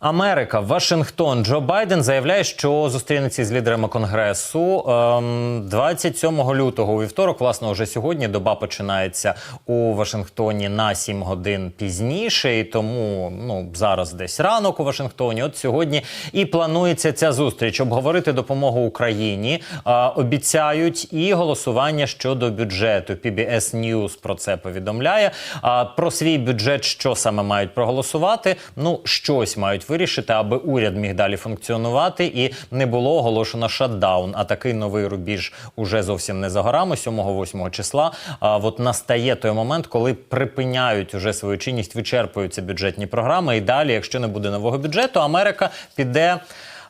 Америка, Вашингтон, Джо Байден заявляє, що зустрінеться з лідерами конгресу ем, 27 лютого у вівторок. Власне, вже сьогодні доба починається у Вашингтоні на 7 годин пізніше, і тому ну зараз десь ранок у Вашингтоні. От сьогодні і планується ця зустріч обговорити допомогу Україні. Обіцяють і голосування щодо бюджету. PBS News про це повідомляє. Про свій бюджет, що саме мають проголосувати? Ну щось мають вирішити, аби уряд міг далі функціонувати і не було оголошено шатдаун. А такий новий рубіж уже зовсім не за горами, 7-8 числа. А от настає той момент, коли припиняють уже свою чинність, вичерпуються бюджетні програми. І далі, якщо не буде нового бюджету, Америка піде.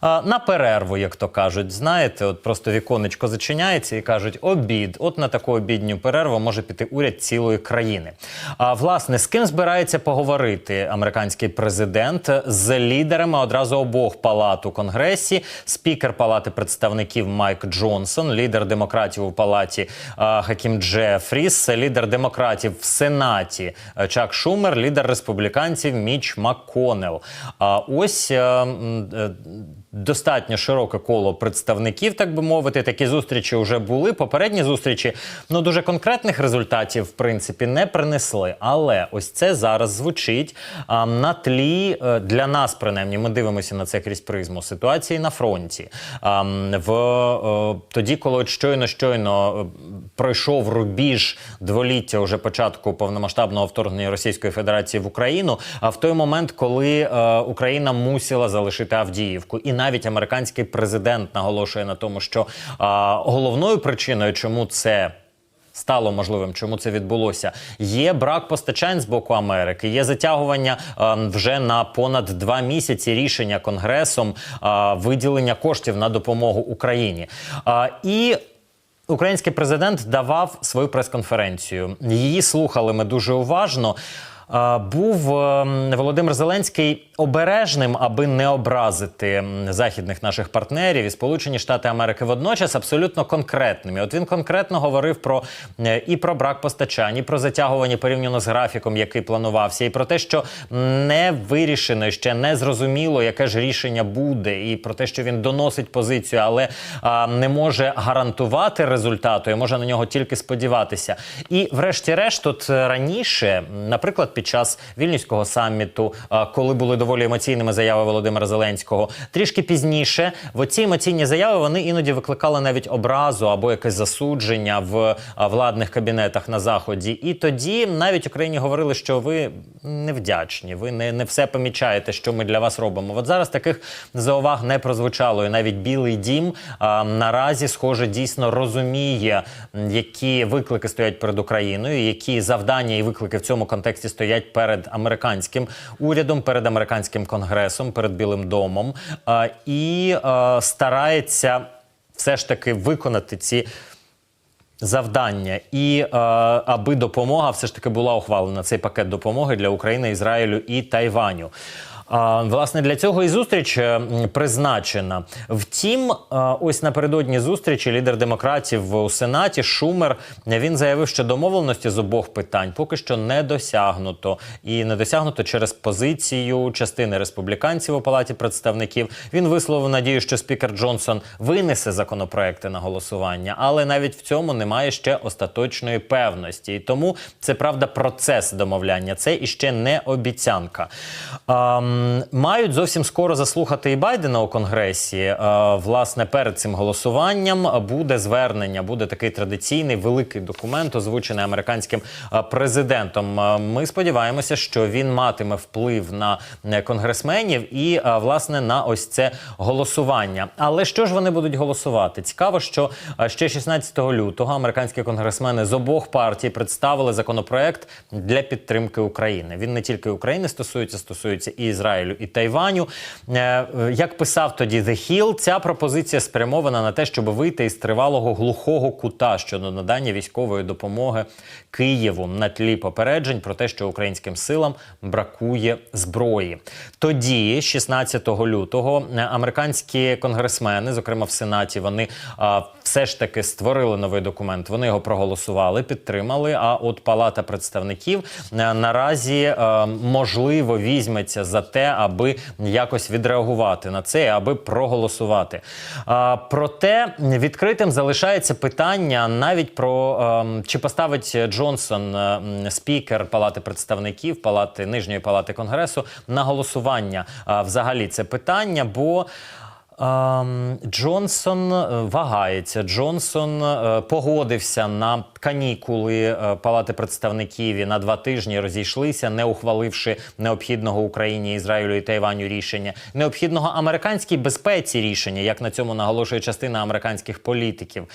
На перерву, як то кажуть, знаєте, от просто віконечко зачиняється і кажуть, обід. От на таку обідню перерву може піти уряд цілої країни. А власне, з ким збирається поговорити американський президент з лідерами одразу обох палат у конгресі, спікер палати представників Майк Джонсон, лідер демократів у палаті Хакім Джефріс, лідер демократів в сенаті Чак Шумер, лідер республіканців Міч МакКоннелл. А ось. А, Достатньо широке коло представників, так би мовити. Такі зустрічі вже були. Попередні зустрічі ну дуже конкретних результатів, в принципі, не принесли. Але ось це зараз звучить а, на тлі е, для нас, принаймні, ми дивимося на це крізь призму ситуації на фронті. А, в е, тоді, коли щойно щойно е, пройшов рубіж дволіття уже початку повномасштабного вторгнення Російської Федерації в Україну. А в той момент, коли е, Україна мусила залишити Авдіївку, і навіть американський президент наголошує на тому, що е, головною причиною, чому це. Стало можливим, чому це відбулося. Є брак постачань з боку Америки, є затягування е, вже на понад два місяці рішення конгресом е, виділення коштів на допомогу Україні. Е, і Український президент давав свою прес-конференцію. Її слухали ми дуже уважно. Е, Був е, Володимир Зеленський обережним, аби не образити західних наших партнерів і Сполучені Штати Америки водночас абсолютно конкретним. І От він конкретно говорив про і про брак постачань, і про затягування порівняно з графіком, який планувався, і про те, що не вирішено ще не зрозуміло, яке ж рішення буде, і про те, що він доносить позицію, але а, не може гарантувати результату, і може на нього тільки сподіватися. І, врешті-решт, от е, раніше, наприклад, під час вільнюського саміту, коли були доволі емоційними заяви Володимира Зеленського, трішки пізніше в оці емоційні заяви вони іноді викликали навіть образу або якесь засудження в владних кабінетах на заході. І тоді навіть Україні говорили, що ви невдячні, ви не, не все помічаєте, що ми для вас робимо. От зараз таких зауваг не прозвучало, і навіть Білий Дім а, наразі, схоже, дійсно розуміє, які виклики стоять перед Україною, які завдання і виклики в цьому контексті стоять перед американським урядом, перед американським конгресом, перед Білим домом, і старається все ж таки виконати ці завдання, і е, аби допомога все ж таки була ухвалена цей пакет допомоги для України, Ізраїлю і Тайваню. Власне, для цього і зустріч е, призначена. Втім, е, ось напередодні зустрічі лідер демократів у Сенаті Шумер він заявив, що домовленості з обох питань поки що не досягнуто, і не досягнуто через позицію частини республіканців у палаті представників. Він висловив надію, що спікер Джонсон винесе законопроекти на голосування, але навіть в цьому немає ще остаточної певності. І тому це правда процес домовляння. Це іще не обіцянка. Мають зовсім скоро заслухати і Байдена у конгресі. Е, власне, перед цим голосуванням буде звернення, буде такий традиційний великий документ, озвучений американським е, президентом. Е, Ми сподіваємося, що він матиме вплив на конгресменів і власне на ось це голосування. Але що ж вони будуть голосувати? Цікаво, що ще 16 лютого американські конгресмени з обох партій представили законопроект для підтримки України. Він не тільки України стосується, стосується і Ізраїлю, і Тайваню. Е, е, Як писав тоді The Hill, ця пропозиція спрямована на те, щоб вийти із тривалого глухого кута щодо надання військової допомоги Києву на тлі попереджень про те, що українським силам бракує зброї. Тоді, 16 лютого, е, американські конгресмени, зокрема в Сенаті, вони все ж таки створили новий документ. Вони його проголосували, підтримали. А от Палата представників наразі можливо візьметься за те, те, аби якось відреагувати на це, аби проголосувати. А, проте відкритим залишається питання навіть про ем, чи поставить Джонсон, е, спікер Палати представників, палати нижньої палати конгресу, на голосування а, взагалі це питання, бо. Ем, Джонсон е, вагається. Джонсон е, погодився на канікули е, Палати представників і на два тижні розійшлися, не ухваливши необхідного Україні, Ізраїлю і Тайваню рішення, необхідного американській безпеці рішення, як на цьому наголошує частина американських політиків,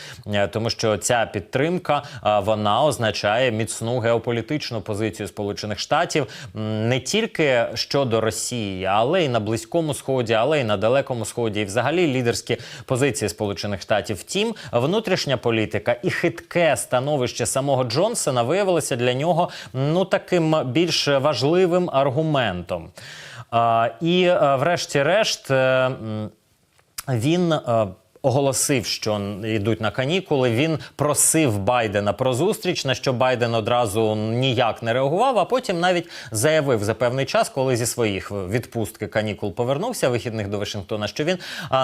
тому що ця підтримка вона означає міцну геополітичну позицію Сполучених Штатів не тільки щодо Росії, але й на близькому сході, але й на далекому сході, і взагалі лідерські позиції Сполучених Штатів. Втім, внутрішня політика і хитке становище самого Джонсона виявилося для нього ну таким більш важливим аргументом. А, і, е, врешті-решт. е, він е, оголосив, що йдуть на канікули. Він просив Байдена про зустріч, на що Байден одразу ніяк не реагував. А потім навіть заявив за певний час, коли зі своїх відпустки канікул повернувся вихідних до Вашингтона, що він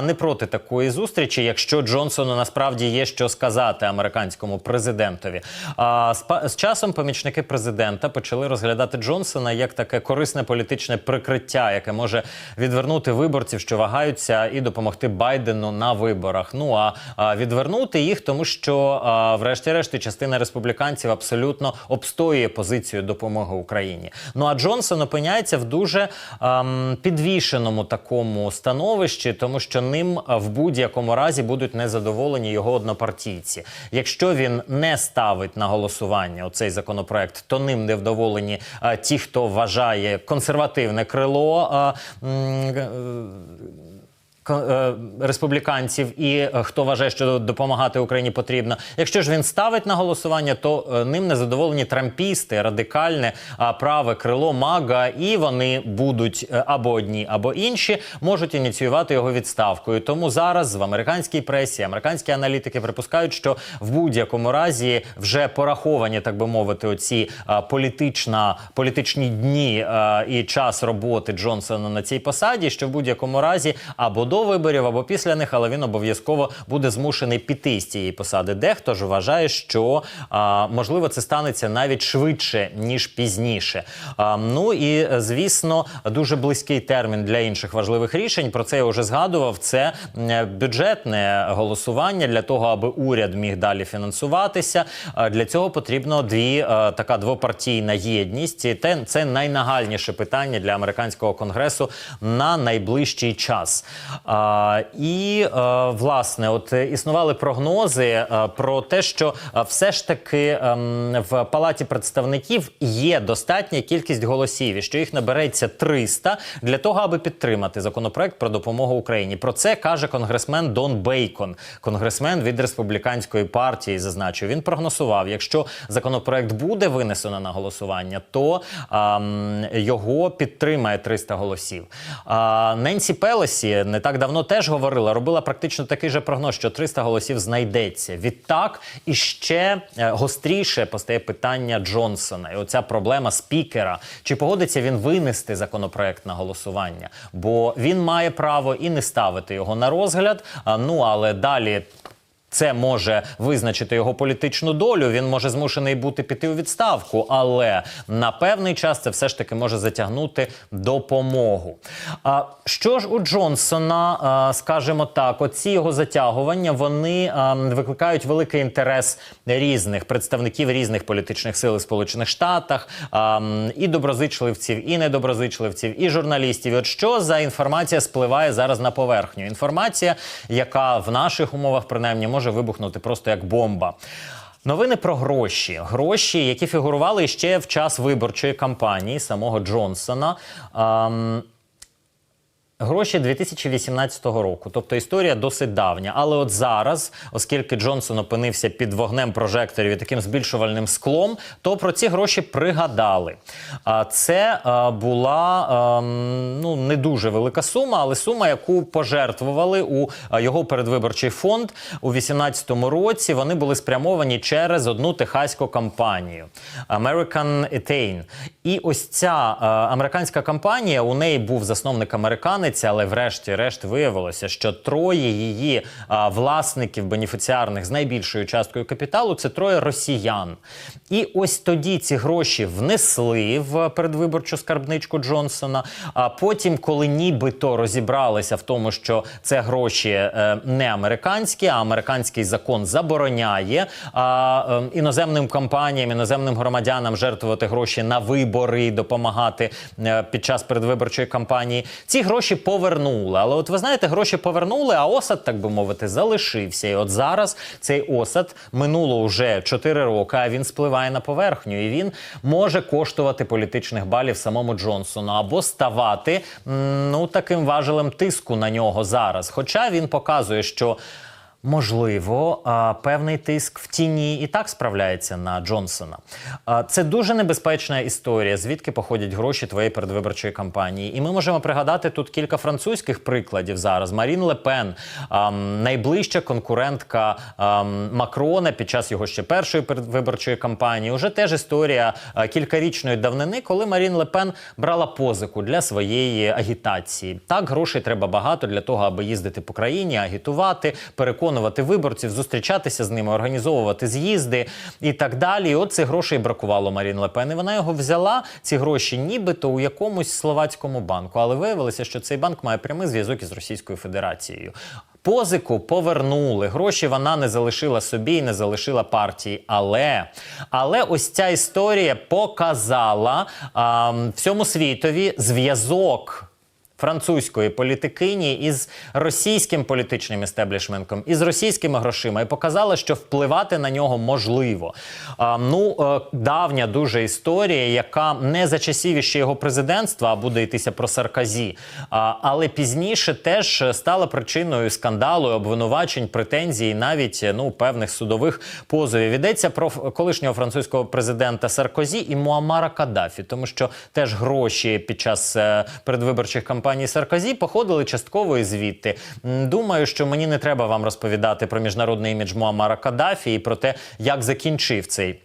не проти такої зустрічі, якщо Джонсону насправді є що сказати американському президентові. А з, часом помічники президента почали розглядати Джонсона як таке корисне політичне прикриття, яке може відвернути виборців, що вагаються, і допомогти Байдену на виборах. Ну а, а відвернути їх, тому що, а, врешті-решт, частина республіканців абсолютно обстоює позицію допомоги Україні. Ну а Джонсон опиняється в дуже ам, підвішеному такому становищі, тому що ним в будь-якому разі будуть незадоволені його однопартійці. Якщо він не ставить на голосування оцей законопроект, то ним невдоволені а, ті, хто вважає консервативне крило. А, м, е, е, республіканців і е, хто вважає, що допомагати Україні потрібно. Якщо ж він ставить на голосування, то е, ним не задоволені трампісти, радикальне праве крило Мага, і вони будуть е, або одні, або інші можуть ініціювати його відставкою. Тому зараз в американській пресі американські аналітики припускають, що в будь-якому разі вже пораховані, так би мовити, оці політична політичні дні і час роботи Джонсона на цій посаді, що в будь-якому разі або до виборів, або після них, але він обов'язково буде змушений піти з цієї посади. Дехто ж вважає, що а, можливо це станеться навіть швидше ніж пізніше. А, ну і звісно, дуже близький термін для інших важливих рішень. Про це я вже згадував. Це бюджетне голосування для того, аби уряд міг далі фінансуватися. Для цього потрібно дві така двопартійна єдність. Те це найнагальніше питання для американського конгресу на найближчий час. А, і е, власне, от існували прогнози е, про те, що е, все ж таки ем, в палаті представників є достатня кількість голосів, і що їх набереться 300 для того, аби підтримати законопроект про допомогу Україні. Про це каже конгресмен Дон Бейкон, конгресмен від республіканської партії. Зазначив, він прогнозував, якщо законопроект буде винесено на голосування, то ем, його підтримає 300 голосів. А, Ненсі Пелесі не так давно теж говорила, робила практично такий же прогноз, що 300 голосів знайдеться. Відтак і ще е, гостріше постає питання Джонсона. І оця проблема спікера. Чи погодиться він винести законопроект на голосування? Бо він має право і не ставити його на розгляд. Ну але далі. Це може визначити його політичну долю. Він може змушений бути піти у відставку, але на певний час це все ж таки може затягнути допомогу. А що ж у Джонсона, а, скажімо так, оці його затягування вони викликають великий інтерес різних представників різних політичних сил у Сполучених Штатах, і доброзичливців, і недоброзичливців, і журналістів. І от що за інформація спливає зараз на поверхню? Інформація, яка в наших умовах принаймні може вибухнути просто як бомба. Новини про гроші. Гроші, які фігурували ще в час виборчої кампанії самого Джонсона. Ам, Гроші 2018 року, тобто історія досить давня. Але от зараз, оскільки Джонсон опинився під вогнем прожекторів і таким збільшувальним склом, то про ці гроші пригадали. А це е, була ем, ну не дуже велика сума, але сума, яку пожертвували у е, його передвиборчий фонд у 2018 році. Вони були спрямовані через одну техаську компанію American Etain. І ось ця е, американська компанія, у неї був засновник американець, але врешті-решт виявилося, що троє її е, власників бенефіціарних з найбільшою часткою капіталу це троє росіян. І ось тоді ці гроші внесли в передвиборчу скарбничку Джонсона. А потім, коли нібито розібралися в тому, що це гроші е, не американські, а американський закон забороняє а, е, іноземним компаніям, іноземним громадянам жертвувати гроші на вибори, допомагати е, під час передвиборчої кампанії. Ці гроші повернули. Але от ви знаєте, гроші повернули, а осад, так би мовити, залишився. І от зараз цей осад минуло вже 4 роки, а він спливає на поверхню, і він може коштувати політичних балів самому Джонсону або ставати ну таким важелем тиску на нього зараз. Хоча він показує, що. Можливо, певний тиск в тіні і так справляється на Джонсона. Це дуже небезпечна історія, звідки походять гроші твоєї передвиборчої кампанії. І ми можемо пригадати тут кілька французьких прикладів зараз. Марін Лепен, найближча конкурентка Макрона під час його ще першої передвиборчої кампанії. Уже теж історія кількарічної давнини, коли Марін Лепен брала позику для своєї агітації. Так, грошей треба багато для того, аби їздити по країні, агітувати, переконувати виборців, зустрічатися з ними, організовувати з'їзди і так далі. І от цих грошей бракувало Марін Лепен. І вона його взяла, ці гроші, нібито у якомусь словацькому банку. Але виявилося, що цей банк має прямий зв'язок із Російською Федерацією. Позику повернули. Гроші вона не залишила собі і не залишила партії. Але, але ось ця історія показала а, всьому світові зв'язок французької політикині із російським політичним істеблішментом, із російськими грошима, і показала, що впливати на нього можливо. А, ну, е, давня дуже історія, яка не за часів ще його президентства, а буде йтися про Сарказі, а, але пізніше теж стала причиною скандалу, обвинувачень, претензій, навіть ну певних судових позовів. Йдеться про колишнього французького президента Саркозі і Муамара Каддафі, тому що теж гроші під час е, передвиборчих кампаній Саркозі походили частково і звідти. Думаю, що мені не треба вам розповідати про міжнародний імідж Муамара Каддафі і про те, як закінчив цей.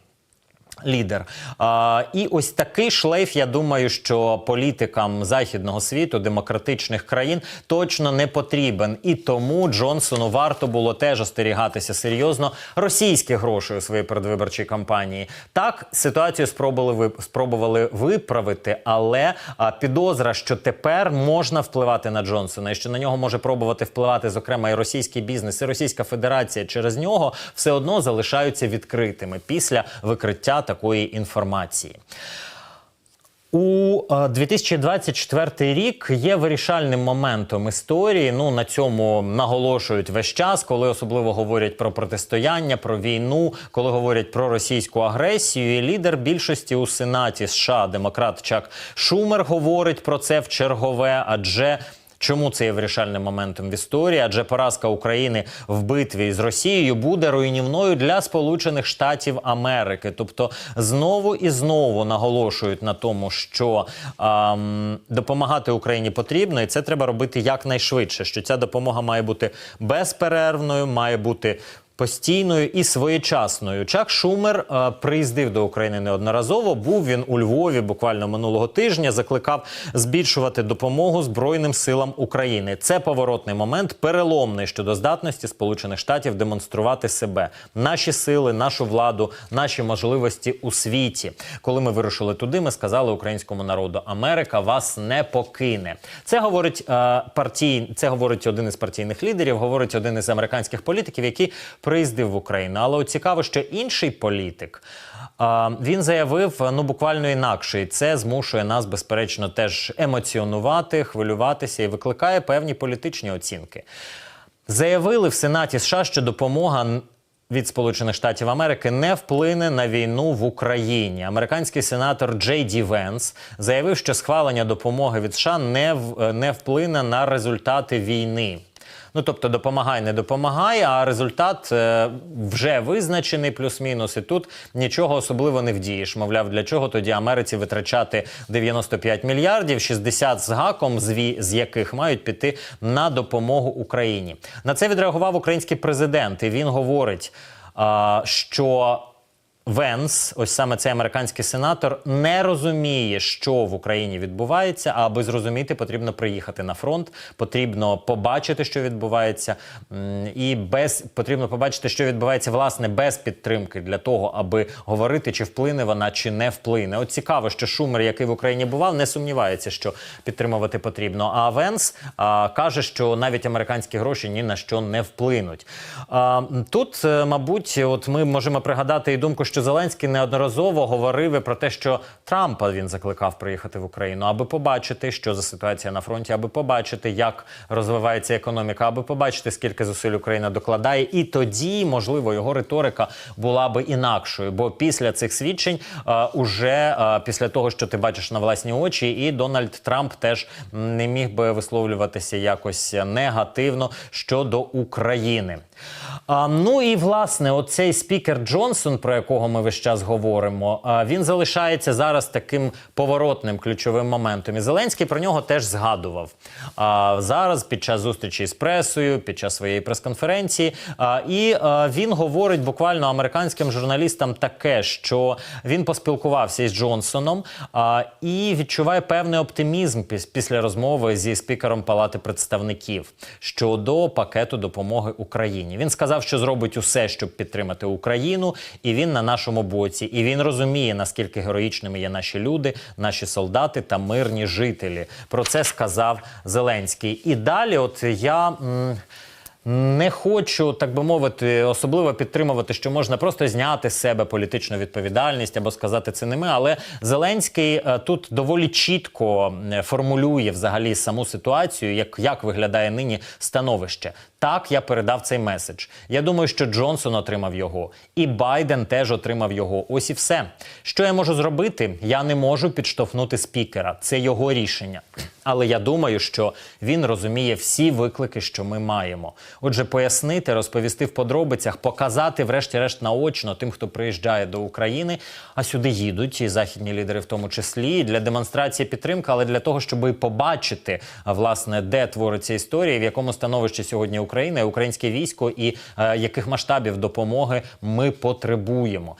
Лідер. А, і ось такий шлейф, я думаю, що політикам західного світу, демократичних країн точно не потрібен. І тому Джонсону варто було теж остерігатися серйозно російських грошей у своїй передвиборчій кампанії. Так, ситуацію спробували, спробували виправити, але а, підозра, що тепер можна впливати на Джонсона, і що на нього може пробувати впливати, зокрема, і російський бізнес, і Російська Федерація через нього все одно залишаються відкритими після викриття такої інформації. У е, 2024 рік є вирішальним моментом історії. Ну на цьому наголошують весь час, коли особливо говорять про протистояння, про війну, коли говорять про російську агресію. І лідер більшості у Сенаті США, демократ Чак Шумер, говорить про це в чергове, адже. Чому це є вирішальним моментом в історії? Адже поразка України в битві з Росією буде руйнівною для Сполучених Штатів Америки. Тобто знову і знову наголошують на тому, що ем, допомагати Україні потрібно, і це треба робити якнайшвидше. Що ця допомога має бути безперервною, має бути постійною і своєчасною. Чак Шумер е, приїздив до України неодноразово. Був він у Львові буквально минулого тижня. Закликав збільшувати допомогу Збройним силам України. Це поворотний момент, переломний щодо здатності Сполучених Штатів демонструвати себе, наші сили, нашу владу, наші можливості у світі. Коли ми вирушили туди, ми сказали українському народу: Америка вас не покине. Це говорить е, партій, це говорить один із партійних лідерів, говорить один із американських політиків, який приїздив в Україну. Але цікаво, що інший політик. Він заявив ну буквально інакше, і це змушує нас, безперечно, теж емоціонувати, хвилюватися і викликає певні політичні оцінки. Заявили в Сенаті США, що допомога від Сполучених Штатів Америки не вплине на війну в Україні. Американський сенатор Джей Ді Венс заявив, що схвалення допомоги від США не, в- не вплине на результати війни. Ну, тобто, допомагай, не допомагай, а результат е, вже визначений, плюс-мінус. І тут нічого особливо не вдієш. Мовляв, для чого тоді Америці витрачати 95 мільярдів, 60 з гаком, з, яких мають піти на допомогу Україні. На це відреагував український президент, і він говорить, що. Венс, ось саме цей американський сенатор, не розуміє, що в Україні відбувається. А аби зрозуміти, потрібно приїхати на фронт, потрібно побачити, що відбувається, і без потрібно побачити, що відбувається власне без підтримки для того, аби говорити, чи вплине вона, чи не вплине. От цікаво, що Шумер, який в Україні бував, не сумнівається, що підтримувати потрібно. А Венс а, каже, що навіть американські гроші ні на що не вплинуть. А, тут, е, мабуть, от ми можемо пригадати і думку, що Зеленський неодноразово говорив про те, що Трампа він закликав приїхати в Україну, аби побачити, що за ситуація на фронті, аби побачити, як розвивається економіка, аби побачити, скільки зусиль Україна докладає, і тоді, можливо, його риторика була би інакшою. Бо після цих свідчень, е, уже е, після того, що ти бачиш на власні очі, і Дональд Трамп теж не міг би висловлюватися якось негативно щодо України. А, ну і власне, оцей спікер Джонсон, про якого ми весь час говоримо, а, він залишається зараз таким поворотним ключовим моментом. І Зеленський про нього теж згадував. А, зараз під час зустрічі з пресою, під час своєї прес-конференції. А, і а, він говорить буквально американським журналістам таке, що він поспілкувався із Джонсоном а, і відчуває певний оптимізм піс- після розмови зі спікером Палати представників щодо пакету допомоги Україні. Він сказав, що зробить усе, щоб підтримати Україну, і він на нашому боці. І він розуміє, наскільки героїчними є наші люди, наші солдати та мирні жителі. Про це сказав Зеленський. І далі, от я. м, не хочу, так би мовити, особливо підтримувати, що можна просто зняти з себе політичну відповідальність або сказати це не ми. Але Зеленський е, тут доволі чітко е, формулює взагалі саму ситуацію, як, як виглядає нині становище. Так, я передав цей меседж. Я думаю, що Джонсон отримав його, і Байден теж отримав його. Ось і все. Що я можу зробити? Я не можу підштовхнути спікера. Це його рішення. Але я думаю, що він розуміє всі виклики, що ми маємо. Отже, пояснити, розповісти в подробицях, показати, врешті-решт, наочно тим, хто приїжджає до України, а сюди їдуть і західні лідери, в тому числі для демонстрації підтримки, але для того, щоб і побачити власне, де твориться історія, і в якому становищі сьогодні Україна, і українське військо, і е, яких масштабів допомоги ми потребуємо.